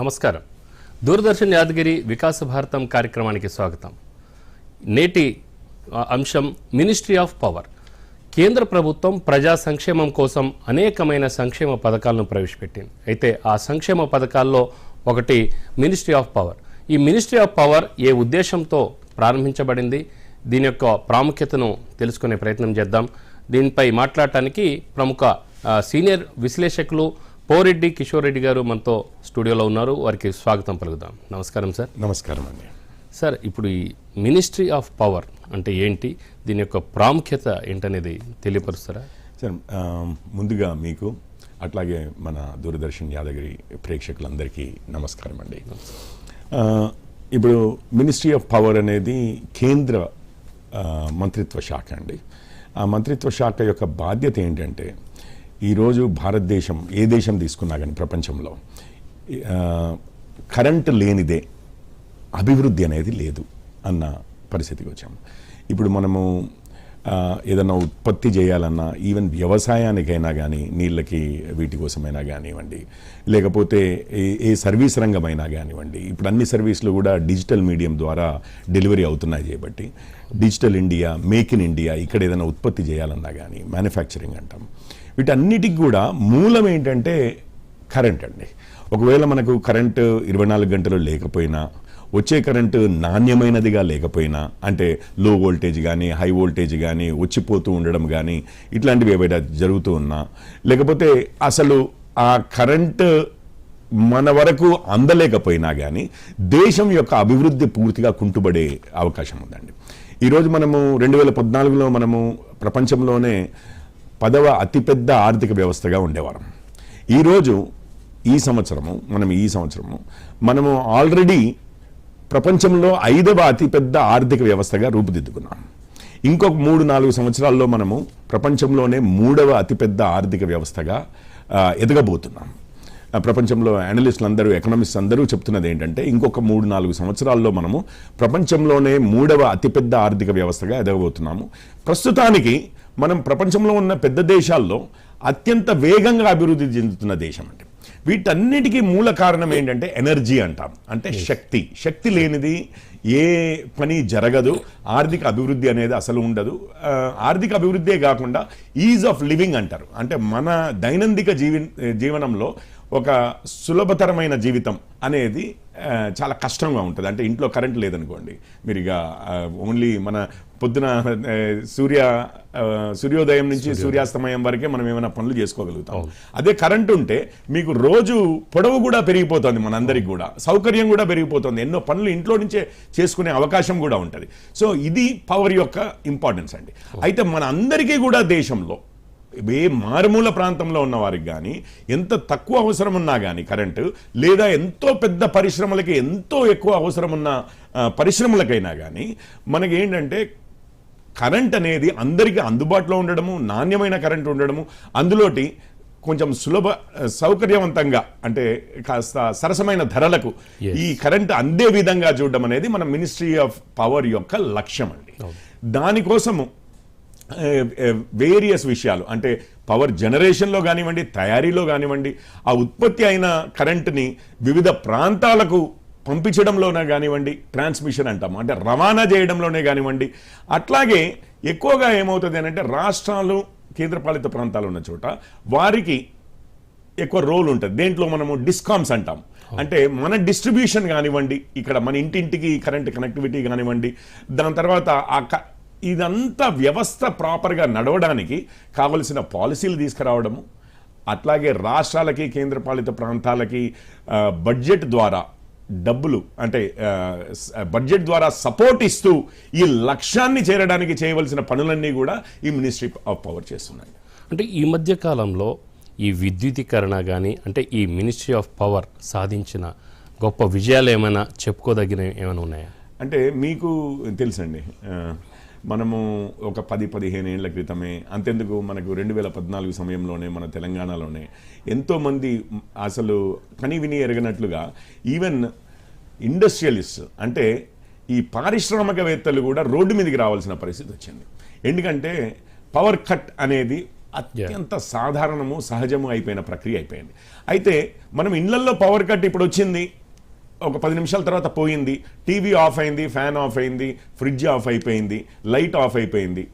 నమస్కారం. దూరదర్శన్ యాదగిరి వికాస భారతం కార్యక్రమానికి స్వాగతం. నేటి అంశం మినిస్ట్రీ ఆఫ్ పవర్. కేంద్ర ప్రభుత్వం ప్రజా సంక్షేమం కోసం అనేకమైన సంక్షేమ పథకాలను ప్రవేశపెట్టింది. అయితే ఆ సంక్షేమ పథకాల్లో ఒకటి మినిస్ట్రీ ఆఫ్ పవర్. ఈ మినిస్ట్రీ ఆఫ్ పవర్ ఏ ఉద్దేశంతో ప్రారంభించబడింది? దీని యొక్క ప్రాముఖ్యతను తెలుసుకునే ప్రయత్నం చేద్దాం. దీనిపై మాట్లాడటానికి ప్రముఖ సీనియర్ విశ్లేషకులు పోరెడ్డి కిషోర్ రెడ్డి గారు మనతో స్టూడియోలో ఉన్నారు. వారికి స్వాగతం పలుకుదాం. నమస్కారం సార్. నమస్కారం అండి. సార్ ఇప్పుడు ఈ మినిస్ట్రీ ఆఫ్ పవర్ అంటే ఏంటి? దీని యొక్క ప్రాముఖ్యత ఏంటనేది తెలియపరుస్తారా? సార్ ముందుగా మీకు అట్లాగే మన దూరదర్శన్ యాదగిరి ప్రేక్షకులందరికీ నమస్కారం అండి. ఇప్పుడు మినిస్ట్రీ ఆఫ్ పవర్ అనేది కేంద్ర మంత్రిత్వ శాఖ అండి. ఆ మంత్రిత్వ శాఖ యొక్క బాధ్యత ఏంటంటే ఈరోజు భారతదేశం ఏ దేశం తీసుకున్నా కానీ ప్రపంచంలో కరెంట్ లేనిదే అభివృద్ధి అనేది లేదు అన్న పరిస్థితికి వచ్చాము ఇప్పుడు మనము ఏదన్నా ఉత్పత్తి చేయాలన్నా ఈవెన్ వ్యవసాయానికైనా కానీ నీళ్ళకి వీటి కోసమైనా కానివ్వండి లేకపోతే ఏ ఏ సర్వీస్ రంగమైనా కానివ్వండి ఇప్పుడు అన్ని సర్వీసులు కూడా డిజిటల్ మీడియం ద్వారా డెలివరీ అవుతున్నాయి చేయబట్టి Digital India Make in India ఇక్కడ ఏదైనా ఉత్పత్తి చేయాలన్నా కానీ మ్యానుఫ్యాక్చరింగ్ అంటాం. వీటన్నిటికి కూడా మూలం ఏంటంటే కరెంట్ అండి. ఒకవేళ మనకు కరెంటు ఇరవై నాలుగు గంటలు లేకపోయినా వచ్చే కరెంటు నాణ్యమైనదిగా లేకపోయినా అంటే లో వోల్టేజ్ కానీ హై వోల్టేజ్ కానీ వచ్చిపోతూ ఉండడం కానీ ఇట్లాంటివి ఏవైనా జరుగుతూ ఉన్నా లేకపోతే అసలు ఆ కరెంటు మన వరకు అందలేకపోయినా కానీ దేశం యొక్క అభివృద్ధి పూర్తిగా కుంటుబడే అవకాశం ఉందండి. ఈరోజు మనము రెండు వేల పద్నాలుగులో మనము ప్రపంచంలోనే పదవ అతిపెద్ద ఆర్థిక వ్యవస్థగా ఉండేవారం. ఈరోజు ఈ సంవత్సరము మనం ఈ సంవత్సరము మనము ఆల్రెడీ ప్రపంచంలో ఐదవ అతిపెద్ద ఆర్థిక వ్యవస్థగా రూపుదిద్దుకున్నాం. ఇంకొక మూడు నాలుగు సంవత్సరాల్లో మనము ప్రపంచంలోనే మూడవ అతిపెద్ద ఆర్థిక వ్యవస్థగా ఎదగబోతున్నాం. ప్రపంచంలో అనలిస్టులు అందరూ ఎకనామిస్ట్ అందరూ చెప్తున్నది ఏంటంటే ఇంకొక మూడు నాలుగు సంవత్సరాల్లో మనము ప్రపంచంలోనే మూడవ అతిపెద్ద ఆర్థిక వ్యవస్థగా ఎదగబోతున్నాము. ప్రస్తుతానికి మనం ప్రపంచంలో ఉన్న పెద్ద దేశాల్లో అత్యంత వేగంగా అభివృద్ధి చెందుతున్న దేశం అంటే వీటన్నిటికీ మూల కారణం ఏంటంటే ఎనర్జీ అంటాం. అంటే శక్తి. శక్తి లేనిది ఏ పని జరగదు. ఆర్థిక అభివృద్ధి అనేది అసలు ఉండదు. ఆర్థిక అభివృద్ధే కాకుండా ఈజ్ ఆఫ్ లివింగ్ అంటారు. అంటే మన దైనందిక జీవి జీవనంలో ఒక సులభతరమైన జీవితం అనేది చాలా కష్టంగా ఉంటుంది. అంటే ఇంట్లో కరెంట్ లేదనుకోండి. మీరు ఇక ఓన్లీ మన పొద్దున సూర్య సూర్యోదయం నుంచి సూర్యాస్తమయం వరకే మనం ఏమైనా పనులు చేసుకోగలుగుతాం. అదే కరెంట్ ఉంటే మీకు రోజు పొడవు కూడా పెరిగిపోతుంది మనందరికి కూడా. సౌకర్యం కూడా పెరిగిపోతుంది. ఎన్నో పనులు ఇంట్లో నుంచే చేసుకునే అవకాశం కూడా ఉంటుంది. సో ఇది పవర్ యొక్క ఇంపార్టెన్స్ అండి. అయితే మన అందరికీ కూడా దేశంలో ఏ మారుమూల ప్రాంతంలో ఉన్న వారికి కానీ ఎంత తక్కువ అవసరం ఉన్నా కానీ కరెంటు లేదా ఎంతో పెద్ద పరిశ్రమలకి ఎంతో ఎక్కువ అవసరం ఉన్న పరిశ్రమలకైనా కానీ మనకి ఏంటంటే కరెంట్ అనేది అందరికీ అందుబాటులో ఉండడము నాణ్యమైన కరెంట్ ఉండడము అందులోటి కొంచెం సులభ సౌకర్యవంతంగా అంటే కాస్త సరసమైన ధరలకు ఈ కరెంట్ అందే విధంగా చూడడం అనేది మన మినిస్ట్రీ ఆఫ్ పవర్ యొక్క లక్ష్యం అండి. దానికోసము వేరియస్ విషయాలు అంటే పవర్ జనరేషన్లో కానివ్వండి తయారీలో కానివ్వండి ఆ ఉత్పత్తి అయిన కరెంటుని వివిధ ప్రాంతాలకు పంపించడంలోనే కానివ్వండి ట్రాన్స్మిషన్ అంటాము అంటే రవాణా చేయడంలోనే కానివ్వండి. అట్లాగే ఎక్కువగా ఏమవుతుంది అని అంటే రాష్ట్రాలు కేంద్రపాలిత ప్రాంతాలు ఉన్న చోట వారికి ఎక్కువ రోల్ ఉంటుంది. దేంట్లో మనము డిస్కామ్స్ అంటాం. అంటే మన డిస్ట్రిబ్యూషన్ కానివ్వండి ఇక్కడ మన ఇంటింటికి కరెంట్ కనెక్టివిటీ కానివ్వండి దాని తర్వాత ఆ క- ఇదంతా వ్యవస్థ ప్రాపర్గా నడవడానికి కావలసిన పాలసీలు తీసుకురావడము అట్లాగే రాష్ట్రాలకి కేంద్రపాలిత ప్రాంతాలకి బడ్జెట్ ద్వారా డబ్బులు అంటే బడ్జెట్ ద్వారా సపోర్ట్ ఇస్తూ ఈ లక్ష్యాన్ని చేరడానికి చేయవలసిన పనులన్నీ కూడా ఈ మినిస్ట్రీ ఆఫ్ పవర్ చేస్తున్నాయి. అంటే ఈ మధ్య కాలంలో ఈ విద్యుదీకరణ కానీ అంటే ఈ మినిస్ట్రీ ఆఫ్ పవర్ సాధించిన గొప్ప విజయాలు ఏమైనా చెప్పుకోదగినవి ఏమైనా ఉన్నాయా? అంటే మీకు తెలుసండి మనము ఒక పది పదిహేను ఏళ్ళ క్రితమే అంతెందుకు మనకు రెండు వేల పద్నాలుగు సమయంలోనే మన తెలంగాణలోనే ఎంతోమంది అసలు కని విని ఎరగనట్లుగా ఈవెన్ ఇండస్ట్రియలిస్ట్ అంటే ఈ పారిశ్రామికవేత్తలు కూడా రోడ్డు మీదకి రావాల్సిన పరిస్థితి వచ్చింది. ఎందుకంటే పవర్ కట్ అనేది అత్యంత సాధారణము సహజము అయిపోయిన ప్రక్రియ అయిపోయింది. అయితే మనం ఇళ్ళలో పవర్ కట్ ఇప్పుడు వచ్చింది. ఒక పది నిమిషాల తర్వాత పోయింది. టీవీ ఆఫ్ అయింది ఫ్యాన్ ఆఫ్ అయింది ఫ్రిడ్జ్ ఆఫ్ అయిపోయింది లైట్ ఆఫ్ అయిపోయింది.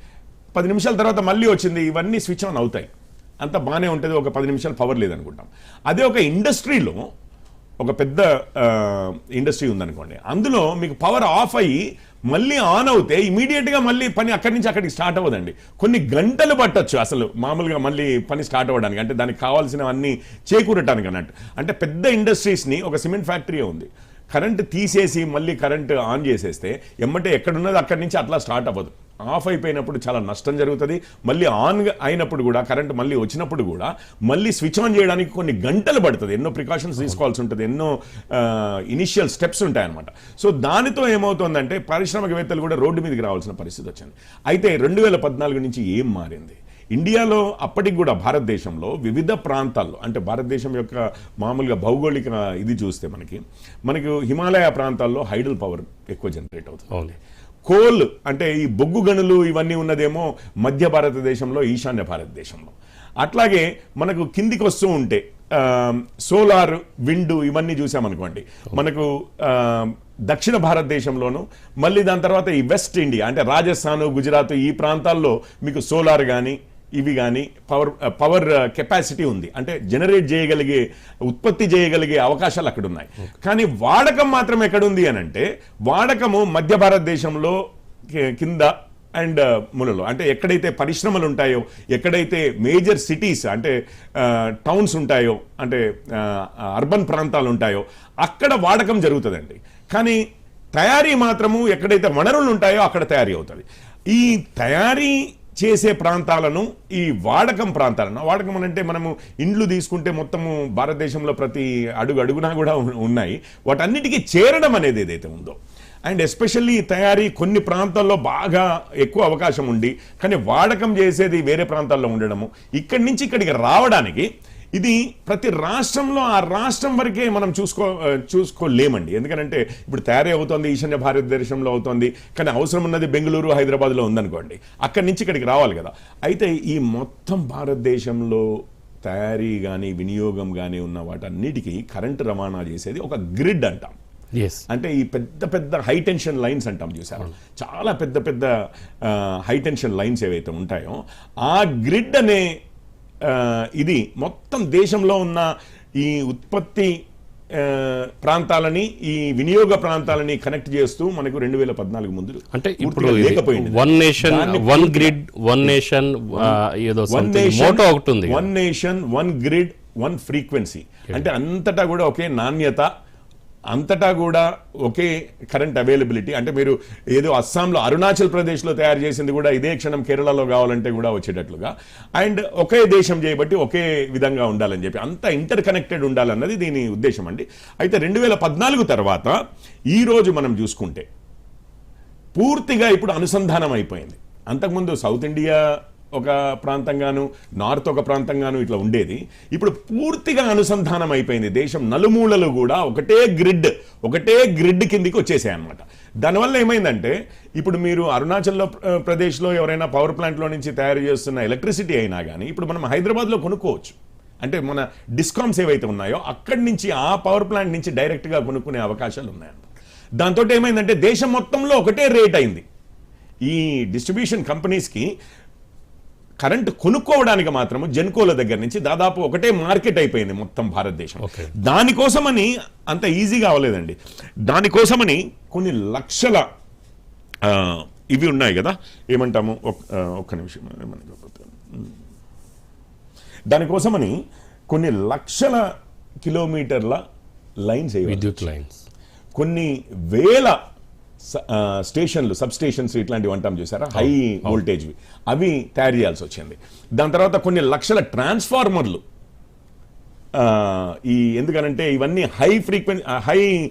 పది నిమిషాల తర్వాత మళ్ళీ వచ్చింది ఇవన్నీ స్విచ్ ఆన్ అవుతాయి. అంత బాగానే ఉంటుంది ఒక పది నిమిషాలు పవర్ లేదనుకుంటాం. అదే ఒక ఇండస్ట్రీలో ఒక పెద్ద ఇండస్ట్రీ ఉందనుకోండి. అందులో మీకు పవర్ ఆఫ్ అయ్యి మళ్ళీ ఆన్ అవుతే ఇమీడియట్గా మళ్ళీ పని అక్కడి నుంచి అక్కడికి స్టార్ట్ అవ్వదండి. కొన్ని గంటలు పట్టొచ్చు అసలు మామూలుగా మళ్ళీ పని స్టార్ట్ అవ్వడానికి. అంటే దానికి కావాల్సినవన్నీ చేకూరటానికి అన్నట్టు. అంటే పెద్ద ఇండస్ట్రీస్ని ఒక సిమెంట్ ఫ్యాక్టరీ ఉంది. కరెంట్ తీసేసి మళ్ళీ కరెంట్ ఆన్ చేసేస్తే ఎమ్మటే ఎక్కడున్నది అక్కడి నుంచి అట్లా స్టార్ట్ అవ్వదు. ఆఫ్ అయిపోయినప్పుడు చాలా నష్టం జరుగుతుంది. మళ్ళీ ఆన్ అయినప్పుడు కూడా కరెంట్ మళ్ళీ వచ్చినప్పుడు కూడా మళ్ళీ స్విచ్ ఆన్ చేయడానికి కొన్ని గంటలు పడుతుంది. ఎన్నో ప్రికాషన్స్ తీసుకోవాల్సి ఉంటుంది. ఎన్నో ఇనిషియల్ స్టెప్స్ ఉంటాయన్నమాట. సో దానితో ఏమవుతుందంటే పారిశ్రామికవేత్తలు కూడా రోడ్డు మీదకి రావాల్సిన పరిస్థితి వచ్చింది. అయితే రెండు వేల పద్నాలుగు నుంచి ఏం మారింది? ఇండియాలో అప్పటికి కూడా భారతదేశంలో వివిధ ప్రాంతాల్లో అంటే భారతదేశం యొక్క మామూలుగా భౌగోళిక ఇది చూస్తే మనకి మనకు హిమాలయ ప్రాంతాల్లో హైడల్ పవర్ ఎక్కువ జనరేట్ అవుతుంది. కోల్ అంటే ఈ బొగ్గు గనులు ఇవన్నీ ఉన్నదేమో మధ్య భారతదేశంలో ఈశాన్య భారతదేశంలో. అట్లాగే మనకు కిందికి వస్తూ ఉంటే సోలార్ విండ్ ఇవన్నీ చూసామనుకోండి. మనకు దక్షిణ భారతదేశంలోను మళ్ళీ దాని తర్వాత ఈ వెస్ట్ ఇండియా అంటే రాజస్థాన్ గుజరాత్ ఈ ప్రాంతాల్లో మీకు సోలార్ కానీ ఇవి కానీ పవర్ పవర్ కెపాసిటీ ఉంది. అంటే జనరేట్ చేయగలిగే ఉత్పత్తి చేయగలిగే అవకాశాలు అక్కడ ఉన్నాయి కానీ వాడకం మాత్రం ఎక్కడుంది అని అంటే వాడకము మధ్య భారతదేశంలో కింద అండ్ ములలో. అంటే ఎక్కడైతే పరిశ్రమలు ఉంటాయో ఎక్కడైతే మేజర్ సిటీస్ అంటే టౌన్స్ ఉంటాయో అంటే అర్బన్ ప్రాంతాలు ఉంటాయో అక్కడ వాడకం జరుగుతుందండి. కానీ తయారీ మాత్రము ఎక్కడైతే వనరులు ఉంటాయో అక్కడ తయారీ అవుతుంది. ఈ తయారీ చేసే ప్రాంతాలను ఈ వాడకం ప్రాంతాలను. వాడకం అంటే మనము ఇండ్లు తీసుకుంటే మొత్తము భారతదేశంలో ప్రతి అడుగు అడుగునా కూడా ఉన్నాయి. వాటన్నిటికీ చేరడం అనేది ఏదైతే ఉందో. అండ్ ఎస్పెషల్లీ తయారీ కొన్ని ప్రాంతాల్లో బాగా ఎక్కువ అవకాశం ఉండి కానీ వాడకం చేసేది వేరే ప్రాంతాల్లో ఉండడము. ఇక్కడి నుంచి ఇక్కడికి రావడానికి ఇది ప్రతి రాష్ట్రంలో ఆ రాష్ట్రం వరకే మనం చూసుకో చూసుకోలేమండి. ఎందుకంటే ఇప్పుడు తయారీ అవుతోంది ఈశాన్య భారతదేశంలో అవుతోంది కానీ అవసరం ఉన్నది బెంగళూరు హైదరాబాద్లో ఉందనుకోండి. అక్కడి నుంచి ఇక్కడికి రావాలి కదా. అయితే ఈ మొత్తం భారతదేశంలో తయారీ కానీ వినియోగం కానీ ఉన్న వాటన్నిటికీ కరెంటు రవాణా చేసేది ఒక గ్రిడ్ అంటాం. అంటే ఈ పెద్ద పెద్ద హై టెన్షన్ లైన్స్ అంటాం చూసారు? చాలా పెద్ద పెద్ద హై టెన్షన్ లైన్స్ ఏవైతే ఉంటాయో ఆ గ్రిడ్ అనే ఇది మొత్తం దేశంలో ఉన్న ఈ ఉత్పత్తి ప్రాంతాలని ఈ వినియోగ ప్రాంతాలని కనెక్ట్ చేస్తూ మనకు రెండు వేల పద్నాలుగు ముందు అంటే ఇప్పుడు లేకపోయింది. One nation one grid one nation ఏదో వన్ నేషన్ ఒకటి ఉంది one nation one grid one frequency అంటే అంతటా కూడా ఒకే నాణ్యత అంతటా కూడా ఒకే కరెంట్ అవైలబిలిటీ అంటే మీరు ఏదో అస్సాంలో అరుణాచల్ ప్రదేశ్లో తయారు చేసింది కూడా ఇదే క్షణం కేరళలో కావాలంటే కూడా వచ్చేటట్లుగా. అండ్ ఒకే దేశం చేయబట్టి ఒకే విధంగా ఉండాలని చెప్పి అంత ఇంటర్ కనెక్టెడ్ ఉండాలన్నది దీని ఉద్దేశం అండి. అయితే రెండు వేల పద్నాలుగు తర్వాత ఈరోజు మనం చూసుకుంటే పూర్తిగా ఇప్పుడు అనుసంధానం అయిపోయింది. అంతకుముందు సౌత్ ఇండియా ఒక ప్రాంతంగాను నార్త్ ఒక ప్రాంతంగాను ఇట్లా ఉండేది. ఇప్పుడు పూర్తిగా అనుసంధానం అయిపోయింది. దేశం నలుమూలలు కూడా ఒకటే గ్రిడ్ ఒకటే గ్రిడ్ కిందికి వచ్చేసాయి అనమాట దానివల్ల ఏమైందంటే ఇప్పుడు మీరు అరుణాచల్లో ప్రదేశ్లో ఎవరైనా పవర్ ప్లాంట్లో నుంచి తయారు చేస్తున్న ఎలక్ట్రిసిటీ అయినా కానీ ఇప్పుడు మనం హైదరాబాద్లో కొనుక్కోవచ్చు. అంటే మన డిస్కామ్స్ ఏవైతే ఉన్నాయో అక్కడి నుంచి ఆ పవర్ ప్లాంట్ నుంచి డైరెక్ట్గా కొనుక్కునే అవకాశాలు ఉన్నాయన్నమాట. దాంతో ఏమైందంటే దేశం మొత్తంలో ఒకటే రేట్ అయింది. ఈ డిస్ట్రిబ్యూషన్ కంపెనీస్కి కరెంట్ కొనుక్కోవడానికి మాత్రము జెన్కోల దగ్గర నుంచి దాదాపు ఒకటే మార్కెట్ అయిపోయింది మొత్తం భారతదేశం. దానికోసమని అంత ఈజీగా అవ్వలేదండి దానికోసమని కొన్ని లక్షల ఇవి ఉన్నాయి కదా. ఏమంటాము? ఒక్క నిమిషం. దానికోసమని కొన్ని లక్షల కిలోమీటర్ల లైన్స్ విద్యుత్ లైన్స్. కొన్ని వేల స్టేషన్లు సబ్ స్టేషన్స్ ఇట్లాంటివి అంటాం చూసారా? హై వోల్టేజ్వి. అవి తయారు చేయాల్సి వచ్చింది. దాని తర్వాత కొన్ని లక్షల ట్రాన్స్ఫార్మర్లు. ఈ ఎందుకనంటే ఇవన్నీ high frequency high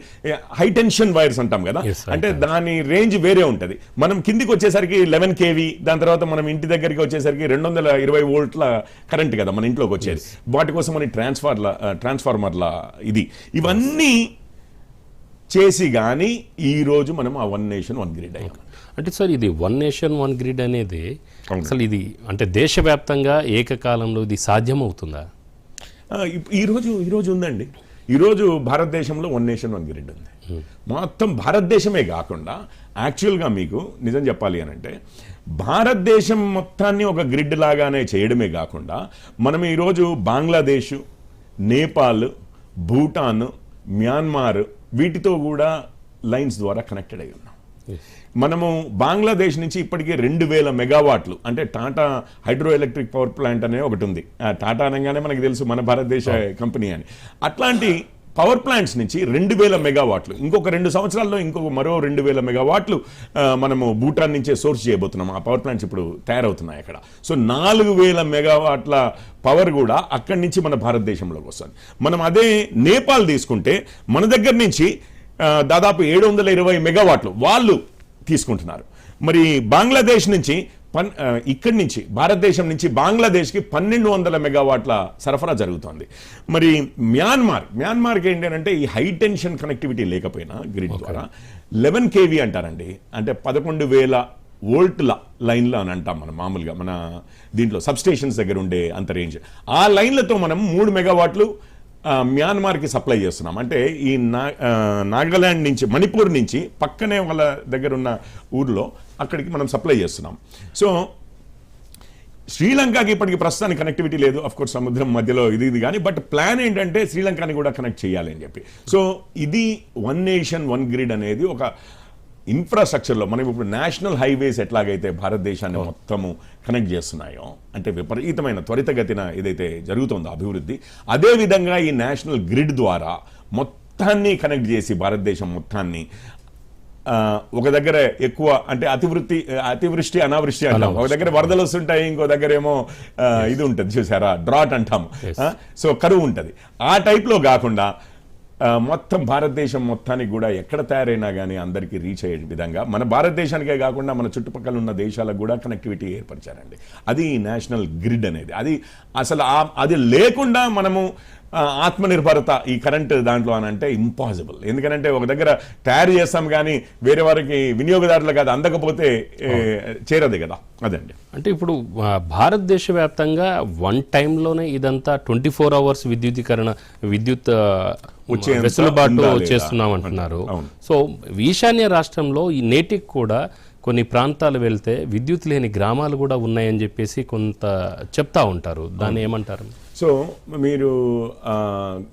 high tension wires అంటాం కదా? అంటే దాని రేంజ్ వేరే ఉంటది. మనం కిందికి వచ్చేసరికి లెవెన్ కేవీ దాని తర్వాత మనం ఇంటి దగ్గరికి వచ్చేసరికి రెండు వందల ఇరవై వోల్ట్ల కరెంట్ కదా మన ఇంట్లోకి వచ్చేది. వాటి కోసం అని ట్రాన్స్ఫార్ల ట్రాన్స్ఫార్మర్ల ఇది. ఇవన్నీ చేసి కానీ ఈ రోజు మనం ఆ వన్ నేషన్ వన్ గ్రిడ్ అయ్యాం. అంటే సార్ ఇది వన్ నేషన్ వన్ గ్రిడ్ అనేది అసలు ఇది అంటే దేశవ్యాప్తంగా ఏకకాలంలో ఇది సాధ్యమవుతుందా? ఆ, ఇప్- ఈ రోజు ఈ రోజు ఉందండి. ఈరోజు భారతదేశంలో వన్ నేషన్ వన్ గ్రిడ్ ఉంది. మొత్తం భారతదేశమే కాకుండా యాక్చువల్గా మీకు నిజం చెప్పాలి అని అంటే భారతదేశం మొత్తాన్ని ఒక గ్రిడ్ లాగానే చేయడమే కాకుండా మనం ఈరోజు బంగ్లాదేశ్ నేపాల్ భూటాన్ మ్యాన్మార్ వీటితో కూడా లైన్స్ ద్వారా కనెక్టెడ్ అయి ఉన్నాం. మనము బంగ్లాదేశ్ నుంచి ఇప్పటికే రెండు వేల మెగావాట్లు అంటే Tata hydro electric power plant అనే ఒకటి ఉంది. టాటా అనగానే మనకు తెలుసు మన భారతదేశ కంపెనీ అని. అట్లాంటి పవర్ ప్లాంట్స్ నుంచి రెండు వేల మెగావాట్లు. ఇంకొక రెండు సంవత్సరాల్లో ఇంకొక మరో రెండు వేల మెగావాట్లు మనము భూటాన్ నుంచే సోర్స్ చేయబోతున్నాం. ఆ పవర్ ప్లాంట్స్ ఇప్పుడు తయారవుతున్నాయి అక్కడ. సో నాలుగు వేల మెగావాట్ల పవర్ కూడా అక్కడి నుంచి మన భారతదేశంలోకి వస్తుంది. మనం అదే నేపాల్ తీసుకుంటే మన దగ్గర నుంచి దాదాపు ఏడు వందల ఇరవై మెగావాట్లు వాళ్ళు తీసుకుంటున్నారు. మరి బంగ్లాదేశ్ నుంచి పన్ ఇక్కడి నుంచి భారతదేశం నుంచి బంగ్లాదేశ్కి పన్నెండు వందల మెగావాట్ల సరఫరా జరుగుతోంది. మరి మ్యాన్మార్ మ్యాన్మార్కి ఏంటంటే ఈ హై టెన్షన్ కనెక్టివిటీ లేకపోయినా గ్రిడ్ ద్వారా లెవెన్ కేవీ అంటారండి. అంటే పదకొండు వేల వోల్ట్ల లైన్లు అని అంటాం మనం మామూలుగా మన దీంట్లో సబ్స్టేషన్స్ దగ్గర ఉండే అంత రేంజ్. ఆ లైన్లతో మనం మూడు మెగావాట్లు మ్యాన్మార్కి సప్లై చేస్తున్నాం. అంటే ఈ నా నాగాలాండ్ నుంచి మణిపూర్ నుంచి పక్కనే వాళ్ళ దగ్గర ఉన్న ఊర్లో అక్కడికి మనం సప్లై చేస్తున్నాం. సో శ్రీలంకకి ఇప్పటికి ప్రస్తుతానికి కనెక్టివిటీ లేదు. అఫ్ కోర్స్ సముద్రం మధ్యలో ఇది ఇది కానీ బట్ ప్లాన్ ఏంటంటే శ్రీలంకని కూడా కనెక్ట్ చేయాలి అని చెప్పి. సో ఇది వన్ నేషన్ వన్ గ్రిడ్ అనేది ఒక ఇన్ఫ్రాస్ట్రక్చర్లో మనం ఇప్పుడు నేషనల్ హైవేస్ ఎట్లాగైతే భారతదేశాన్ని మొత్తము కనెక్ట్ చేస్తున్నాయో అంటే విపరీతమైన త్వరితగతిన ఏదైతే జరుగుతుందో అభివృద్ధి అదే విధంగా ఈ నేషనల్ గ్రిడ్ ద్వారా మొత్తాన్ని కనెక్ట్ చేసి భారతదేశం మొత్తాన్ని ఒక దగ్గర ఎక్కువ అంటే అతివృత్తి అతివృష్టి అనావృష్టి అంటాం. ఒక దగ్గర వరదలు వస్తుంటాయి ఇంకో దగ్గర ఏమో ఇది ఉంటుంది చూసారా డ్రాట్ అంటాము. సో కరువు ఉంటుంది. ఆ టైప్లో కాకుండా మొత్తం భారతదేశం మొత్తానికి కూడా ఎక్కడ తయారైనా కానీ అందరికీ రీచ్ అయ్యే విధంగా మన భారతదేశానికే కాకుండా మన చుట్టుపక్కల ఉన్న దేశాలకు కూడా కనెక్టివిటీ ఏర్పరిచారండి. అది నేషనల్ గ్రిడ్ అనేది. అది అసలు అది లేకుండా మనము ఆత్మనిర్భరత ఈ కరెంట్ దాంట్లో అని అంటే ఇంపాసిబుల్ ఎందుకంటే ఒక దగ్గర తయారు చేస్తాం కానీ వేరే వారికి వినియోగదారులకు అది అందకపోతే చేరదు కదా. అదండి అంటే ఇప్పుడు భారతదేశ వ్యాప్తంగా వన్ టైంలోనే ఇదంతా ట్వంటీ ఫోర్ అవర్స్ విద్యుదీకరణ విద్యుత్ వెసులుబాటు? చేస్తున్నాం అంటున్నారు. సో ఈశాన్య రాష్ట్రంలో ఈ నేటికి కూడా కొన్ని ప్రాంతాలు వెళ్తే విద్యుత్ లేని గ్రామాలు కూడా ఉన్నాయని చెప్పేసి కొంత చెప్తా ఉంటారు. దాన్ని ఏమంటారు? సో మీరు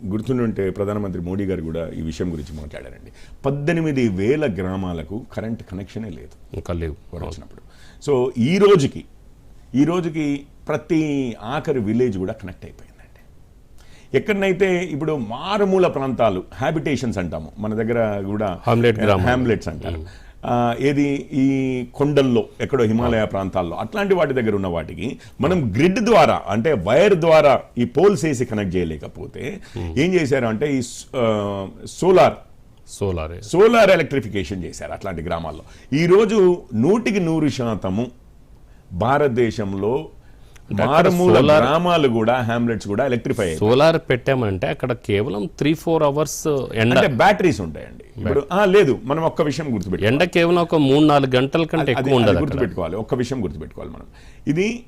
గుర్తుండుంటే ప్రధానమంత్రి మోడీ గారు కూడా ఈ విషయం గురించి మాట్లాడారండి. పద్దెనిమిది వేల గ్రామాలకు కరెంట్ కనెక్షనే లేదు. ఇంకా లేవు. వచ్చినప్పుడు. సో ఈ రోజుకి ఈ రోజుకి ప్రతి ఆఖరి విలేజ్ కూడా కనెక్ట్ అయిపోయిందండి. ఎక్కడనైతే ఇప్పుడు మారుమూల ప్రాంతాలు హ్యాబిటేషన్స్ అంటాము మన దగ్గర కూడా. హ్యామ్లెట్స్ అంటారు. ఏది? ఈ కొండల్లో ఎక్కడో హిమాలయ ప్రాంతాల్లో. అట్లాంటి వాటి దగ్గర ఉన్న వాటికి మనం గ్రిడ్ ద్వారా అంటే వైర్ ద్వారా ఈ పోల్స్ వేసి కనెక్ట్ చేయలేకపోతే ఏం చేశారు అంటే ఈ సోలార్ సోలార్ సోలార్ ఎలక్ట్రిఫికేషన్ చేశారు అట్లాంటి గ్రామాల్లో. ఈరోజు నూటికి నూరు శాతము భారతదేశంలో మారుమూల గ్రామాలు కూడా హ్యామ్లెట్స్ కూడా ఎలక్ట్రిఫై సోలార్ పెట్టామంటే అక్కడ కేవలం త్రీ ఫోర్ అవర్స్ ఎండ. బ్యాటరీస్ ఉంటాయండి. ఇప్పుడు ఆ, లేదు మనం ఒక్క విషయం గుర్తుపెట్టు ఎండ కేవలం ఒక మూడు నాలుగు గంటల కంటే ఎక్కువ ఉండదు గుర్తుపెట్టుకోవాలి. ఒక్క విషయం గుర్తుపెట్టుకోవాలి మనం. ఇది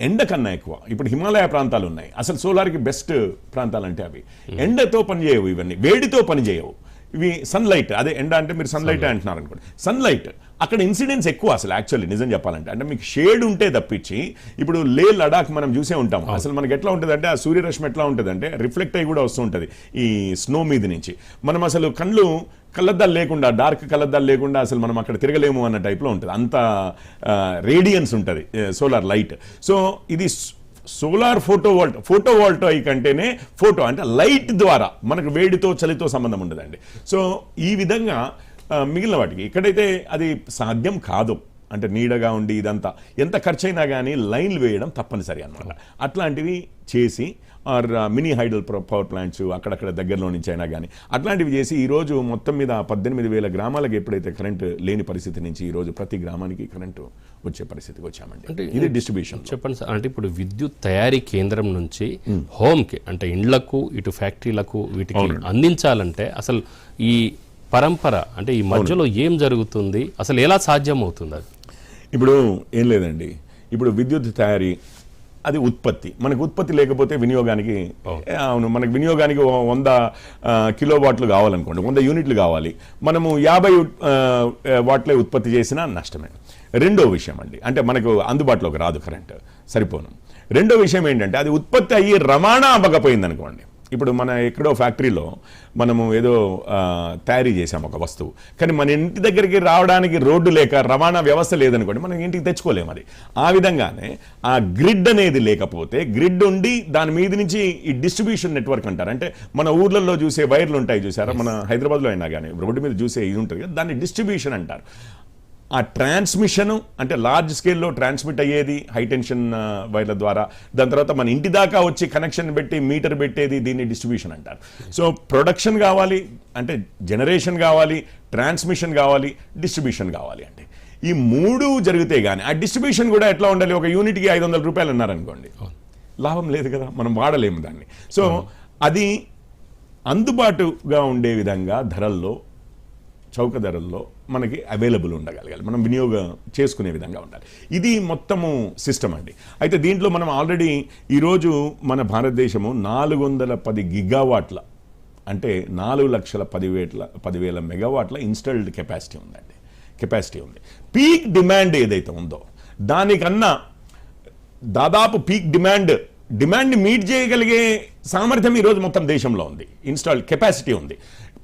ఎండ కన్నా ఎక్కువ. ఇప్పుడు హిమాలయ ప్రాంతాలు ఉన్నాయి. అసలు సోలార్కి బెస్ట్ ప్రాంతాలు అంటే అవి ఎండతో పనిచేయవు ఇవన్నీ. వేడితో పనిచేయవు. ఇవి సన్లైట్ అదే ఎండ అంటే మీరు సన్లైట్ అంటున్నారు అనుకోండి సన్లైట్ అక్కడ ఇన్సిడెంట్స్ ఎక్కువ అసలు యాక్చువల్లీ నిజం చెప్పాలంటే. అంటే మీకు షేడ్ ఉంటే తప్పించి ఇప్పుడు లే లడాక్ మనం చూసే ఉంటాం. అసలు మనకి ఎట్లా ఉంటుంది అంటే ఆ సూర్యరశ్మి ఎట్లా ఉంటుంది అంటే రిఫ్లెక్ట్ అయ్యి కూడా వస్తూ ఉంటుంది ఈ స్నో మీద నుంచి. మనం అసలు కళ్ళు కళ్ళద్దాలు లేకుండా డార్క్ కళ్ళద్దాలు లేకుండా అసలు మనం అక్కడ తిరగలేము అన్న టైప్లో ఉంటుంది. అంత రేడియన్స్ ఉంటుంది సోలార్ లైట్ సో ఇది solar photo volt photo voltaic అంటేనే ఫోటో అంటే లైట్ ద్వారా మనకు వేడితో చలితో సంబంధం ఉండదండి. సో ఈ విధంగా మిగిలిన వాటికి. ఇక్కడైతే అది సాధ్యం కాదు అంటే నీడగా ఉండి ఇదంతా ఎంత ఖర్చు అయినా కానీ లైన్లు వేయడం తప్పనిసరి అన్నమాట. అట్లాంటివి చేసి or mini hydel power plants అక్కడక్కడ దగ్గరలో నుంచి అయినా కానీ అట్లాంటివి చేసి ఈ రోజు మొత్తం మీద పద్దెనిమిది వేల గ్రామాలకు ఎప్పుడైతే కరెంట్ లేని పరిస్థితి నుంచి ఈ రోజు ప్రతి గ్రామానికి కరెంటు వచ్చే పరిస్థితికి వచ్చామండి. ఇది డిస్ట్రిబ్యూషన్. చెప్పండి సార్ అంటే ఇప్పుడు విద్యుత్ తయారీ కేంద్రం నుంచి హోమ్కి అంటే ఇండ్లకు ఇటు ఫ్యాక్టరీలకు వీటికి అందించాలంటే అసలు ఈ పరంపర అంటే ఈ మధ్యలో ఏం జరుగుతుంది అసలు ఎలా సాధ్యం అవుతుంది అది? ఇప్పుడు ఏం లేదండి. ఇప్పుడు విద్యుత్ తయారీ అది ఉత్పత్తి. మనకు ఉత్పత్తి లేకపోతే వినియోగానికి అవును. మనకు వినియోగానికి వంద కిలో వాట్లు కావాలనుకోండి వంద యూనిట్లు కావాలి. మనము యాభై వాట్లే ఉత్పత్తి చేసినా నష్టమే. రెండో విషయం అండి. అంటే మనకు అందుబాటులోకి రాదు కరెంట్. సరిపోను. రెండో విషయం ఏంటంటే అది ఉత్పత్తి అయ్యి రవాణా అవ్వకపోయింది అనుకోండి ఇప్పుడు మన ఎక్కడో ఫ్యాక్టరీలో మనము ఏదో తయారీ చేసాం ఒక వస్తువు. కానీ మన ఇంటి దగ్గరికి రావడానికి రోడ్డు లేక రవాణా వ్యవస్థ లేదనుకోండి మనం ఇంటికి తెచ్చుకోలేము అది ఆ విధంగానే ఆ గ్రిడ్ అనేది లేకపోతే గ్రిడ్ ఉండి దాని మీద నుంచి ఈ డిస్ట్రిబ్యూషన్ నెట్వర్క్ అంటారు. అంటే మన ఊర్లలో చూసే వైర్లు ఉంటాయి చూసారా? మన హైదరాబాద్లో అయినా కానీ రోడ్డు మీద చూసే ఇది ఉంటుంది కదా దాన్ని డిస్ట్రిబ్యూషన్ అంటారు. ఆ ట్రాన్స్మిషన్ అంటే లార్జ్ స్కేల్లో ట్రాన్స్మిట్ అయ్యేది హై టెన్షన్ ఆ, వైర్ల ద్వారా. దాని తర్వాత మన ఇంటి దాకా వచ్చి కనెక్షన్ పెట్టి మీటర్ పెట్టేది దీన్ని డిస్ట్రిబ్యూషన్ అంటారు. సో ప్రొడక్షన్ కావాలి అంటే జనరేషన్ కావాలి ట్రాన్స్మిషన్ కావాలి డిస్ట్రిబ్యూషన్ కావాలి అంటే. ఈ మూడు జరిగితే కానీ ఆ డిస్ట్రిబ్యూషన్ కూడా ఎట్లా ఉండాలి? ఒక యూనిట్కి ఐదు వందల రూపాయలు అన్నారనుకోండి. లాభం లేదు కదా మనం వాడలేము దాన్ని. సో అది అందుబాటుగా ఉండే విధంగా ధరల్లో చౌక ధరల్లో మనకి అవైలబుల్ ఉండగలగాలి. మనం వినియోగం చేసుకునే విధంగా ఉండాలి. ఇది మొత్తము సిస్టమ్ అండి. అయితే దీంట్లో మనం ఆల్రెడీ ఈరోజు మన భారతదేశము నాలుగు వందల పది గిగావాట్ల అంటే నాలుగు లక్షల పదివేట్ల పదివేల మెగావాట్ల ఇన్స్టాల్డ్ కెపాసిటీ ఉందండి. కెపాసిటీ ఉంది. పీక్ డిమాండ్ ఏదైతే ఉందో దానికన్నా దాదాపు పీక్ డిమాండ్ డిమాండ్ మీట్ చేయగలిగే సామర్థ్యం ఈరోజు మొత్తం దేశంలో ఉంది. ఇన్స్టాల్డ్ కెపాసిటీ ఉంది.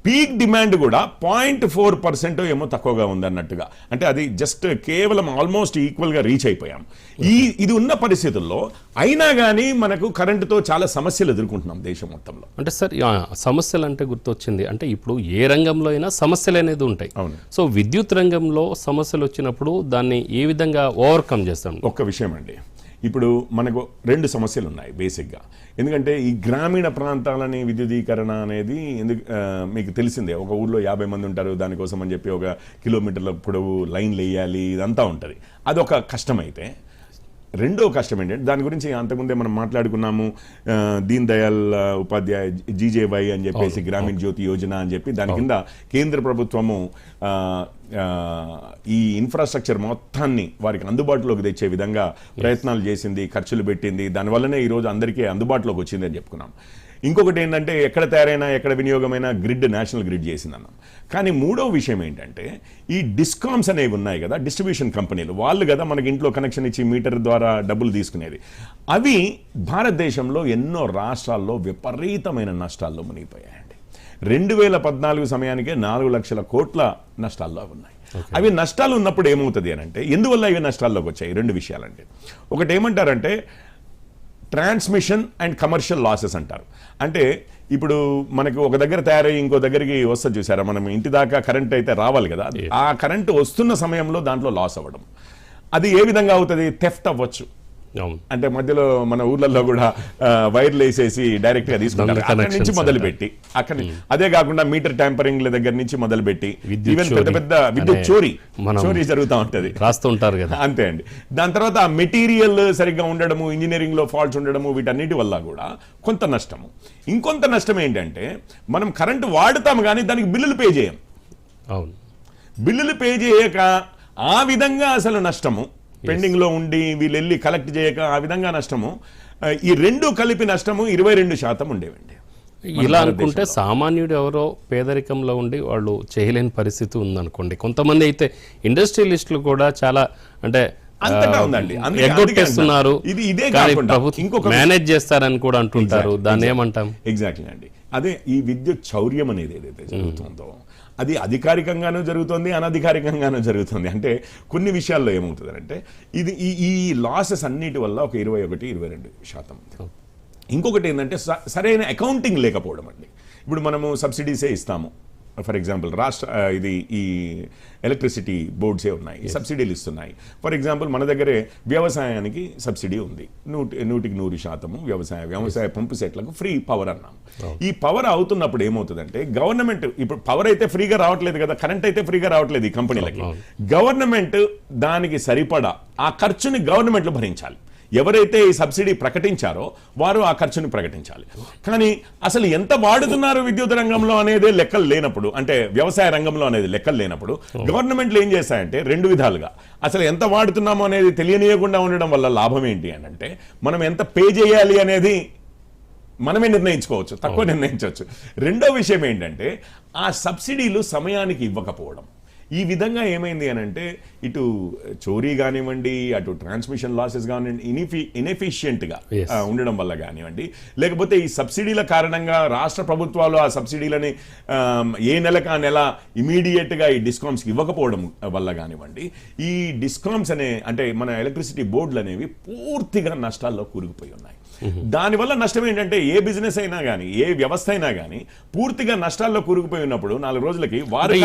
పీక్ డిమాండ్ కూడా పాయింట్ ఫోర్ పర్సెంట్ ఏమో తక్కువగా ఉంది అన్నట్టుగా అంటే అది జస్ట్ కేవలం ఆల్మోస్ట్ ఈక్వల్గా రీచ్ అయిపోయాం. ఈ ఇది ఉన్న పరిస్థితుల్లో అయినా కానీ మనకు కరెంటుతో చాలా సమస్యలు ఎదుర్కొంటున్నాం దేశం మొత్తంలో. అంటే సార్ సమస్యలు అంటే గుర్తొచ్చింది. అంటే ఇప్పుడు ఏ రంగంలో అయినా సమస్యలు అనేది ఉంటాయి. అవును. సో విద్యుత్ రంగంలో సమస్యలు వచ్చినప్పుడు దాన్ని ఏ విధంగా ఓవర్కమ్ చేస్తాం? ఒక్క విషయం అండి. ఇప్పుడు మనకు రెండు సమస్యలు ఉన్నాయి బేసిక్గా. ఎందుకంటే ఈ గ్రామీణ ప్రాంతాలని విద్యుదీకరణ అనేది ఎందుకు మీకు తెలిసిందే ఒక ఊర్లో యాభై మంది ఉంటారు దానికోసం అని చెప్పి ఒక కిలోమీటర్ల పొడవు లైన్లు వేయాలి ఇదంతా ఉంటుంది. అదొక కష్టమైతే రెండో కష్టం ఏంటంటే దాని గురించి అంతకుముందే మనం మాట్లాడుకున్నాము. దీన్ దయాల్ ఉపాధ్యాయ జీజేవై అని చెప్పేసి గ్రామీణ జ్యోతి యోజన అని చెప్పి దాని కింద కేంద్ర ప్రభుత్వము ఈ ఇన్ఫ్రాస్ట్రక్చర్ మొత్తాన్ని వారికి అందుబాటులోకి తెచ్చే విధంగా ప్రయత్నాలు చేసింది ఖర్చులు పెట్టింది. దానివల్లనే ఈరోజు అందరికీ అందుబాటులోకి వచ్చింది అని చెప్పుకున్నాం. ఇంకొకటి ఏంటంటే ఎక్కడ తయారైనా ఎక్కడ వినియోగమైనా గ్రిడ్ నేషనల్ గ్రిడ్ చేసిందన్నాం. కానీ మూడో విషయం ఏంటంటే ఈ డిస్కామ్స్ అనేవి ఉన్నాయి కదా డిస్ట్రిబ్యూషన్ కంపెనీలు. వాళ్ళు కదా మనకి ఇంట్లో కనెక్షన్ ఇచ్చి మీటర్ ద్వారా డబ్బులు తీసుకునేది. అవి భారతదేశంలో ఎన్నో రాష్ట్రాల్లో విపరీతమైన నష్టాల్లో మునిగిపోయాయండి. రెండు వేల పద్నాలుగు సమయానికే నాలుగు లక్షల కోట్ల నష్టాల్లో ఉన్నాయి. అవి నష్టాలు ఉన్నప్పుడు ఏమవుతుంది అని అంటే ఎందువల్ల ఇవి నష్టాల్లోకి వచ్చాయి? రెండు విషయాలంటే ఒకటి ఏమంటారంటే ట్రాన్స్మిషన్ అండ్ కమర్షియల్ లాసెస్ అంటారు. అంటే ఇప్పుడు మనకు ఒక దగ్గర తయారయ్యి ఇంకో దగ్గరికి వస్తుంది చూసారా? మనం ఇంటి దాకా కరెంట్ అయితే రావాలి కదా. ఆ కరెంట్ వస్తున్న సమయంలో దాంట్లో లాస్ అవ్వడం. అది ఏ విధంగా అవుతుంది? థెఫ్ట్ అవ్వచ్చు. అంటే మధ్యలో మన ఊర్లలో కూడా వైర్లు వేసేసి డైరెక్ట్గా తీసుకుంటారు. అక్కడి నుంచి మొదలు పెట్టి అక్కడ అదే కాకుండా మీటర్ ట్యాంపరింగ్ దగ్గర నుంచి మొదలు పెట్టి ఈవెన్ పెద్ద పెద్ద విద్యుత్ చోరీ. చోరీ జరుగుతూ ఉంటది. రాస్తూ ఉంటారు కదా. అంతే అండి. దాని తర్వాత ఆ మెటీరియల్ సరిగ్గా ఉండడము ఇంజనీరింగ్లో ఫాల్ట్స్ ఉండడము వీటన్నిటి వల్ల కూడా కొంత నష్టము. ఇంకొంత నష్టం ఏంటంటే మనం కరెంటు వాడుతాం కానీ దానికి బిల్లులు పే చేయం. అవును. బిల్లులు పే చేయక ఆ విధంగా అసలు నష్టము. పెండింగ్లో ఉండి వీళ్ళు వెళ్ళి కలెక్ట్ చేయక ఆ విధంగా నష్టము. ఈ రెండు కలిపి నష్టము ఇరవై రెండు శాతం ఉండేవండి. ఇలా అనుకుంటే సామాన్యుడు ఎవరో పేదరికంలో ఉండి వాళ్ళు చేయలేని పరిస్థితి ఉందనుకోండి. కొంతమంది అయితే ఇండస్ట్రియలిస్టులు కూడా చాలా అంటే అంతటా ఉందండి. ఎగ్గొట్టేస్తున్నారు. ఇది ఇదే ప్రభుత్వం ఇంకొక మేనేజ్ చేస్తారని కూడా అంటుంటారు. దాన్ని ఏమంటాం? ఎగ్జాక్ట్లీ అండి. అదే ఈ విద్యుత్ చౌర్యం అనేది ఏదైతే జరుగుతుందో అది అధికారికంగానూ జరుగుతుంది అనధికారికంగానూ జరుగుతుంది. అంటే కొన్ని విషయాల్లో ఏమవుతుందంటే ఇది ఈ ఈ లాసెస్ అన్నిటి వల్ల ఒక ఇరవై ఒకటి ఇరవై రెండు శాతం. ఇంకొకటి ఏంటంటే సరైన అకౌంటింగ్ లేకపోవడం అండి. ఇప్పుడు మనము సబ్సిడీసే ఇస్తాము. ఫర్ ఎగ్జాంపుల్ రాష్ట్ర ఇది ఈ ఎలక్ట్రిసిటీ బోర్డ్సే ఉన్నాయి సబ్సిడీలు ఇస్తున్నాయి. ఫర్ ఎగ్జాంపుల్ మన దగ్గరే వ్యవసాయానికి సబ్సిడీ ఉంది. నూటి నూటికి నూరు శాతము వ్యవసాయ వ్యవసాయ పంపు సెట్లకు ఫ్రీ పవర్ అన్నాం. ఈ పవర్ అవుతున్నప్పుడు ఏమవుతుందంటే గవర్నమెంట్ ఇప్పుడు పవర్ అయితే ఫ్రీగా రావట్లేదు కదా కరెంట్ అయితే ఫ్రీగా రావట్లేదు ఈ కంపెనీలకి. గవర్నమెంట్ దానికి సరిపడా ఆ ఖర్చుని గవర్నమెంట్లు భరించాలి. ఎవరైతే ఈ సబ్సిడీ ప్రకటించారో వారు ఆ ఖర్చుని ప్రకటించాలి. కానీ అసలు ఎంత వాడుతున్నారు విద్యుత్ రంగంలో అనేది లెక్కలు లేనప్పుడు అంటే వ్యవసాయ రంగంలో అనేది లెక్కలు లేనప్పుడు గవర్నమెంట్లు ఏం చేశాయంటే రెండు విధాలుగా. అసలు ఎంత వాడుతున్నామో అనేది తెలియనీయకుండా ఉండడం వల్ల లాభం ఏంటి అని అంటే మనం ఎంత పే చేయాలి అనేది మనమే నిర్ణయించుకోవచ్చు తక్కువ నిర్ణయించవచ్చు. రెండో విషయం ఏంటంటే ఆ సబ్సిడీలు సమయానికి ఇవ్వకపోవడం. ఈ విధంగా ఏమైంది అని అంటే ఇటు చోరీ కానివ్వండి అటు ట్రాన్స్మిషన్ లాసెస్ కానివ్వండి ఇనిఫి ఇన్ఎఫిషియెంట్గా. ఉండడం వల్ల కానివ్వండి లేకపోతే ఈ సబ్సిడీల కారణంగా రాష్ట్ర ప్రభుత్వాలు ఆ సబ్సిడీలని ఏ నెలకు ఆ నెల ఇమీడియట్గా ఈ డిస్కామ్స్కి ఇవ్వకపోవడం వల్ల కానివ్వండి ఈ డిస్కామ్స్ అనే అంటే మన ఎలక్ట్రిసిటీ బోర్డులు అనేవి పూర్తిగా నష్టాల్లో కూరుకుపోయి ఉన్నాయి దానివల్ల నష్టం ఏంటంటే ఏ బిజినెస్ అయినా కానీ ఏ వ్యవస్థ అయినా కానీ పూర్తిగా నష్టాల్లో కూరుకుపోయి ఉన్నప్పుడు నాలుగు రోజులకి వారు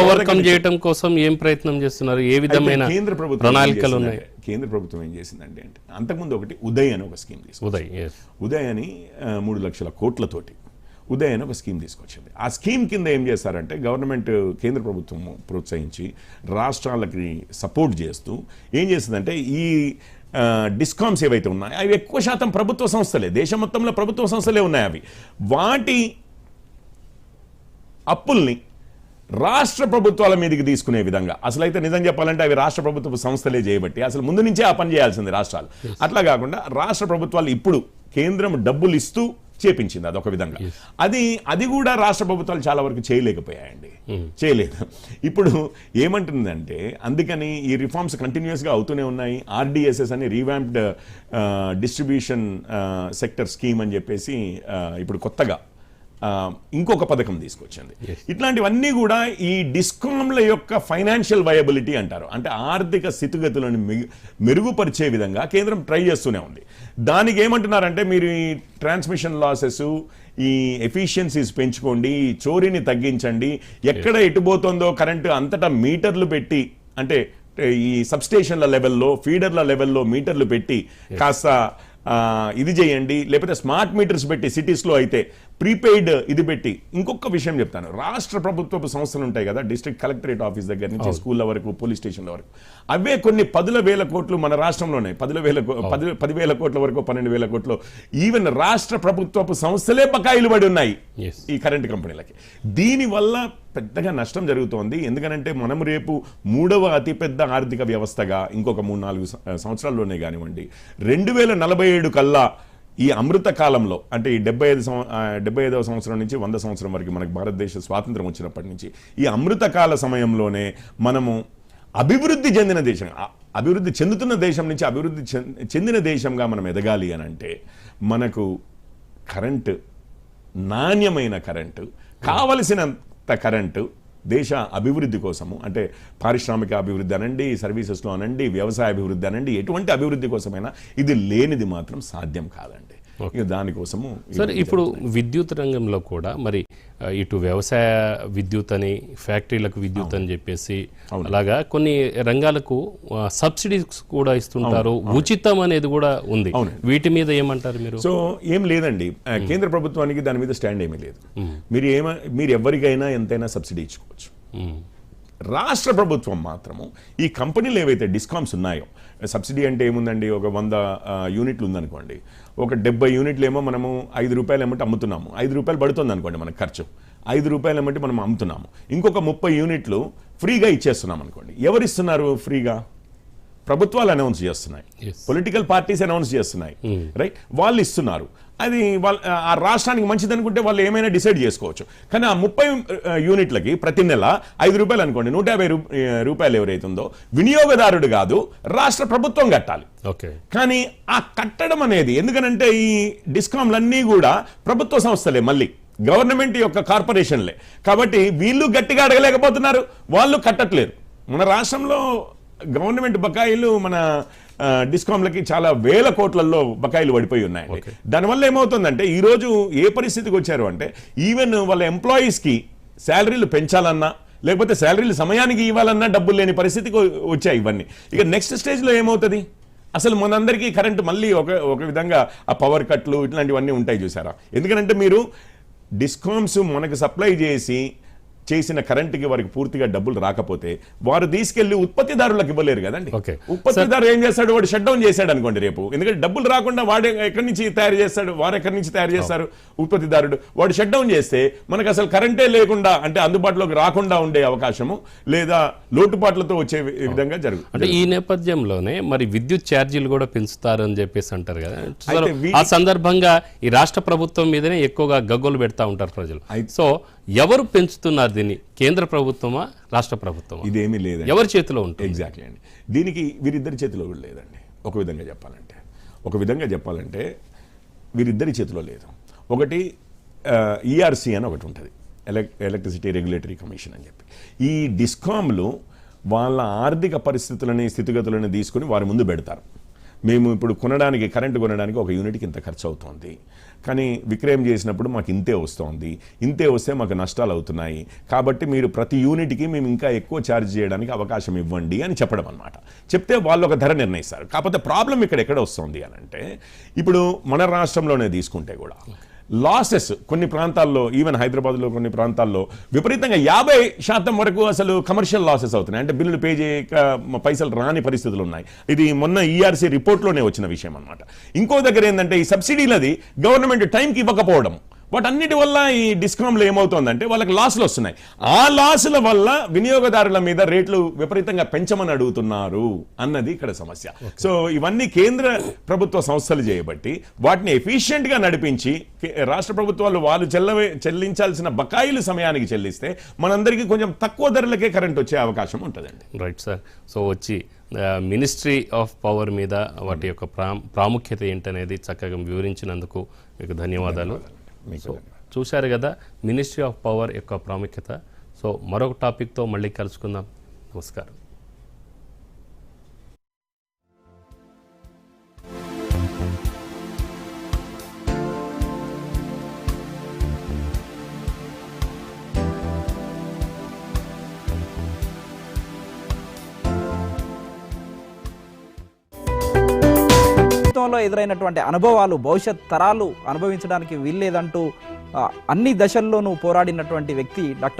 ఓవర్కమ్. చేయడం కోసం ఏం ప్రయత్నం చేస్తున్నారు? ఏ విధమైన కేంద్ర ప్రభుత్వం ఏం ప్రణాళికలు ఉన్నాయి? చేసిందంటే- కేంద్ర ప్రభుత్వం ఏం చేసిందంటే అంటే అంతకుముందు ఒకటి ఉదయ్ అని ఒక స్కీమ్ తీసుకుంది ఉదయ్. ఉదయ్ అని మూడు లక్షల కోట్లతోటి ఉదయ్ అని ఒక స్కీమ్ తీసుకొచ్చింది. ఆ స్కీమ్ కింద ఏం చేస్తారంటే గవర్నమెంట్ కేంద్ర ప్రభుత్వం ప్రోత్సహించి రాష్ట్రాలకి సపోర్ట్ చేస్తూ ఏం చేస్తుందంటే ఈ డిస్కామ్స్ ఏవైతే ఉన్నాయో అవి ఎక్కువ శాతం ప్రభుత్వ సంస్థలే. దేశం మొత్తంలో ప్రభుత్వ సంస్థలే ఉన్నాయి అవి. వాటి అప్పుల్ని రాష్ట్ర ప్రభుత్వాల మీదకి తీసుకునే విధంగా అసలు అయితే నిజం చెప్పాలంటే అవి రాష్ట్ర ప్రభుత్వ సంస్థలే చేయబట్టి అసలు ముందు నుంచే ఆ పని చేయాల్సింది రాష్ట్రాలు. అట్లా కాకుండా రాష్ట్ర ప్రభుత్వాలు ఇప్పుడు కేంద్రం డబ్బులు ఇస్తూ చేపించింది అదొక విధంగా. అది అది కూడా రాష్ట్ర ప్రభుత్వాలు చాలా వరకు చేయలేకపోయాయండి. చేయలేదు. ఇప్పుడు ఏమంటుందంటే అందుకని ఈ రిఫార్మ్స్ కంటిన్యూస్గా అవుతూనే ఉన్నాయి. ఆర్డిఎస్ఎస్ అని రీవాంప్డ్ డిస్ట్రిబ్యూషన్ సెక్టర్ స్కీమ్ అని చెప్పేసి ఆ, ఇప్పుడు కొత్తగా ఇంకొక పథకం తీసుకొచ్చింది. ఇట్లాంటివన్నీ కూడా ఈ డిస్కామ్ల యొక్క ఫైనాన్షియల్ వయబిలిటీ అంటారు. అంటే ఆర్థిక స్థితిగతులను మెరుగుపరిచే విధంగా కేంద్రం ట్రై చేస్తూనే ఉంది. దానికి ఏమంటున్నారంటే మీరు ఈ ట్రాన్స్మిషన్ లాసెస్ ఈ ఎఫిషియన్సీస్ పెంచుకోండి చోరీని తగ్గించండి. ఎక్కడ ఎటుపోతుందో కరెంటు అంతటా మీటర్లు పెట్టి అంటే ఈ సబ్స్టేషన్ల లెవెల్లో ఫీడర్ల లెవెల్లో మీటర్లు పెట్టి కాస్త ఇది చేయండి లేకపోతే స్మార్ట్ మీటర్స్ పెట్టి సిటీస్లో అయితే ప్రీపెయిడ్ ఇది పెట్టి ఇంకొక విషయం చెప్తాను. రాష్ట్ర ప్రభుత్వపు సంస్థలు ఉంటాయి కదా డిస్ట్రిక్ట్ కలెక్టరేట్ ఆఫీస్ దగ్గర నుంచి స్కూళ్ళ వరకు పోలీస్ స్టేషన్ల వరకు. అవే కొన్ని పదుల వేల కోట్లు మన రాష్ట్రంలోనే పదుల వేల పది పదివేల కోట్ల వరకు పన్నెండు వేల కోట్లు. ఈవెన్ రాష్ట్ర ప్రభుత్వపు సంస్థలే బకాయిలు పడి ఉన్నాయి. ఈ కరెంట్ కంపెనీలకి దీనివల్ల పెద్దగా నష్టం జరుగుతోంది. ఎందుకనంటే మనం రేపు మూడవ అతిపెద్ద ఆర్థిక వ్యవస్థగా ఇంకొక మూడు నాలుగు సంవత్సరాల్లోనే కానివ్వండి. రెండు వేల నలభై ఏడు కల్లా ఈ అమృత కాలంలో అంటే ఈ డెబ్బై ఐదు సంవ డెబ్బై ఐదవ సంవత్సరం నుంచి వంద సంవత్సరం వరకు మనకు భారతదేశ స్వాతంత్రం వచ్చినప్పటి నుంచి ఈ అమృత కాల సమయంలోనే మనము అభివృద్ధి చెందిన దేశం అభివృద్ధి చెందుతున్న దేశం నుంచి అభివృద్ధి చెందిన దేశంగా మనం ఎదగాలి అని అంటే మనకు కరెంటు నాణ్యమైన కరెంటు కావలసిన కరెంటు దేశ అభివృద్ధి కోసము అంటే పారిశ్రామిక అభివృద్ధి అనండి సర్వీసెస్లో అనండి వ్యవసాయ అభివృద్ధి అనండి ఎటువంటి అభివృద్ధి కోసమైనా ఇది లేనిది మాత్రం సాధ్యం కాదండి. ఇక దానికోసము సార్ ఇప్పుడు విద్యుత్ రంగంలో కూడా మరి ఇటు వ్యవసాయ విద్యుత్ అని ఫ్యాక్టరీలకు విద్యుత్ అని చెప్పేసి అలాగా కొన్ని రంగాలకు సబ్సిడీస్ కూడా ఇస్తుంటారు. ఉచితం అనేది కూడా ఉంది. వీటి మీద ఏమంటారు మీరు? సో ఏం లేదండి. కేంద్ర ప్రభుత్వానికి దాని మీద స్టాండ్ ఏమీ లేదు. మీరు ఏమ మీరు ఎవరికైనా ఎంతైనా సబ్సిడీ ఇచ్చుకోవచ్చు. రాష్ట్ర ప్రభుత్వం మాత్రము ఈ కంపెనీలు ఏవైతే డిస్కామ్స్ ఉన్నాయో సబ్సిడీ అంటే ఏముందండి? ఒక వంద యూనిట్లు ఉందనుకోండి. ఒక డెబ్బై యూనిట్లు ఏమో మనము ఐదు రూపాయలు ఏమంటే అమ్ముతున్నాము. ఐదు రూపాయలు పడుతుంది అనుకోండి మనకు ఖర్చు. ఐదు రూపాయలు ఏమంటే మనం అమ్ముతున్నాము. ఇంకొక ముప్పై యూనిట్లు ఫ్రీగా ఇచ్చేస్తున్నాం అనుకోండి ఎవరు ఇస్తున్నారు ఫ్రీగా? ప్రభుత్వాలు అనౌన్స్ చేస్తున్నాయి. పొలిటికల్ పార్టీస్ అనౌన్స్ చేస్తున్నాయి. రైట్ వాళ్ళు ఇస్తున్నారు. అది వాళ్ళ ఆ రాష్ట్రానికి మంచిది అనుకుంటే వాళ్ళు ఏమైనా డిసైడ్ చేసుకోవచ్చు. కానీ ఆ ముప్పై యూనిట్లకి ప్రతి నెల ఐదు రూపాయలు అనుకోండి నూట యాభై రూపాయలు ఎవరైతుందో వినియోగదారుడు కాదు రాష్ట్ర ప్రభుత్వం కట్టాలి. ఓకే. కానీ ఆ కట్టడం అనేది ఎందుకనంటే ఈ డిస్కామ్లన్నీ కూడా ప్రభుత్వ సంస్థలే మళ్ళీ. గవర్నమెంట్ యొక్క కార్పొరేషన్లే. కాబట్టి వీళ్ళు గట్టిగా అడగలేకపోతున్నారు. వాళ్ళు కట్టట్లేరు. మన రాష్ట్రంలో గవర్నమెంట్ బకాయిలు మన డిస్కామ్లకి చాలా వేల కోట్లలో బకాయిలు పడిపోయి ఉన్నాయండి. దానివల్ల ఏమవుతుందంటే ఈరోజు ఏ పరిస్థితికి వచ్చారు అంటే ఈవెన్ వాళ్ళ ఎంప్లాయీస్కి శాలరీలు పెంచాలన్నా లేకపోతే శాలరీలు సమయానికి ఇవ్వాలన్నా డబ్బులు లేని పరిస్థితికి వచ్చాయి ఇవన్నీ. ఇక నెక్స్ట్ స్టేజ్లో ఏమవుతుంది? అసలు మనందరికీ కరెంట్ మళ్ళీ ఒక ఒక విధంగా ఆ పవర్ కట్లు ఇట్లాంటివన్నీ ఉంటాయి చూసారా? ఎందుకంటే మీరు డిస్కామ్స్ మనకు సప్లై చేసి చేసిన కరెంటుకి వారికి పూర్తిగా డబ్బులు రాకపోతే వారు తీసుకెళ్ళి ఉత్పత్తిదారులకు ఇవ్వలేరు కదండి. ఉత్పత్తిదారు ఏం చేస్తాడు? వాడు షట్ డౌన్ చేశాడు అనుకోండి రేపు. ఎందుకంటే డబ్బులు రాకుండా వాడు ఎక్కడి నుంచి తయారు చేస్తాడు? వారు ఎక్కడి నుంచి తయారు చేస్తారు? ఉత్పత్తిదారుడు. వాడు షట్ డౌన్ చేస్తే మనకు అసలు కరెంటే లేకుండా అంటే అందుబాటులోకి రాకుండా ఉండే అవకాశము లేదా లోటుపాట్లతో వచ్చే విధంగా జరుగు అంటే ఈ నేపథ్యంలోనే మరి విద్యుత్ ఛార్జీలు కూడా పెంచుతారు అని చెప్పేసి అంటారు కదా. ఆ సందర్భంగా ఈ రాష్ట్ర ప్రభుత్వం మీదనే ఎక్కువగా గగ్గోలు పెడతా ఉంటారు ప్రజలు. సో ఎవరు పెంచుతున్నారు దీన్ని? కేంద్ర ప్రభుత్వమా రాష్ట్ర ప్రభుత్వమా? ఇదేమీ లేదండి. ఎవరి చేతిలో ఉంటుంది? ఎగ్జాక్ట్లీ అండి. దీనికి వీరిద్దరి చేతిలో కూడా లేదండి. ఒక విధంగా చెప్పాలంటే. ఒక విధంగా చెప్పాలంటే వీరిద్దరి చేతిలో లేదు. ఒకటి ఈఆర్సీ అని ఒకటి ఉంటుంది. ఎలక్ ఎలక్ట్రిసిటీ రెగ్యులేటరీ కమిషన్ అని చెప్పి. ఈ డిస్కామ్లు వాళ్ళ ఆర్థిక పరిస్థితులని స్థితిగతులను తీసుకొని వారి ముందు పెడతారు. మేము ఇప్పుడు కొనడానికి కరెంటు కొనడానికి ఒక యూనిట్కి ఇంత ఖర్చు అవుతోంది కానీ విక్రయం చేసినప్పుడు మాకు ఇంతే వస్తోంది. ఇంతే వస్తే మాకు నష్టాలు అవుతున్నాయి. కాబట్టి మీరు ప్రతి యూనిట్కి మేము ఇంకా ఎక్కువ ఛార్జ్ చేయడానికి అవకాశం ఇవ్వండి అని చెప్పడం అనమాట చెప్తే వాళ్ళు ఒక ధర నిర్ణయిస్తారు. కాకపోతే ప్రాబ్లం ఇక్కడ ఎక్కడ వస్తుంది అని అంటే ఇప్పుడు మన రాష్ట్రంలోనే తీసుకుంటే కూడా లాసెస్ కొన్ని ప్రాంతాల్లో ఈవెన్ హైదరాబాద్లో కొన్ని ప్రాంతాల్లో విపరీతంగా యాభై శాతం వరకు అసలు కమర్షియల్ లాసెస్ అవుతున్నాయి. అంటే బిల్లులు పే చేయక పైసలు రాని పరిస్థితులు ఉన్నాయి. ఇది మొన్న ఈఆర్సీ రిపోర్ట్లోనే వచ్చిన విషయం అన్నమాట. ఇంకో దగ్గర ఏంటంటే ఈ సబ్సిడీలది గవర్నమెంట్ టైంకి ఇవ్వకపోవడం. వాటన్నిటి వల్ల ఈ డిస్కామ్లో ఏమవుతోందంటే వాళ్ళకి లాసులు వస్తున్నాయి. ఆ లాసుల వల్ల వినియోగదారుల మీద రేట్లు విపరీతంగా పెంచమని అడుగుతున్నారు అన్నది ఇక్కడ సమస్య. సో ఇవన్నీ కేంద్ర ప్రభుత్వ సంస్థలు చేయబట్టి వాటిని ఎఫిషియెంట్గా నడిపించి రాష్ట్ర ప్రభుత్వాలు వాళ్ళు చెల్లవే చెల్లించాల్సిన బకాయిలు సమయానికి చెల్లిస్తే మనందరికీ కొంచెం తక్కువ ధరలకే కరెంట్ వచ్చే అవకాశం ఉంటుందండి. Right sir. సో వచ్చి మినిస్ట్రీ ఆఫ్ పవర్ మీద వాటి యొక్క ప్రా ప్రాముఖ్యత ఏంటనేది చక్కగా వివరించినందుకు మీకు ధన్యవాదాలు. మీకు. చూశారు కదా మినిస్ట్రీ ఆఫ్ పవర్ యొక్క ప్రాముఖ్యత. సో మరొక టాపిక్తో మళ్ళీ కలుసుకుందాం. నమస్కారం. జీవితంలో ఎదురైనటువంటి అనుభవాలు భవిష్యత్ తరాలు అనుభవించడానికి వీల్లేదంటూ అన్ని దశల్లోనూ పోరాడినటువంటి వ్యక్తి డాక్టర్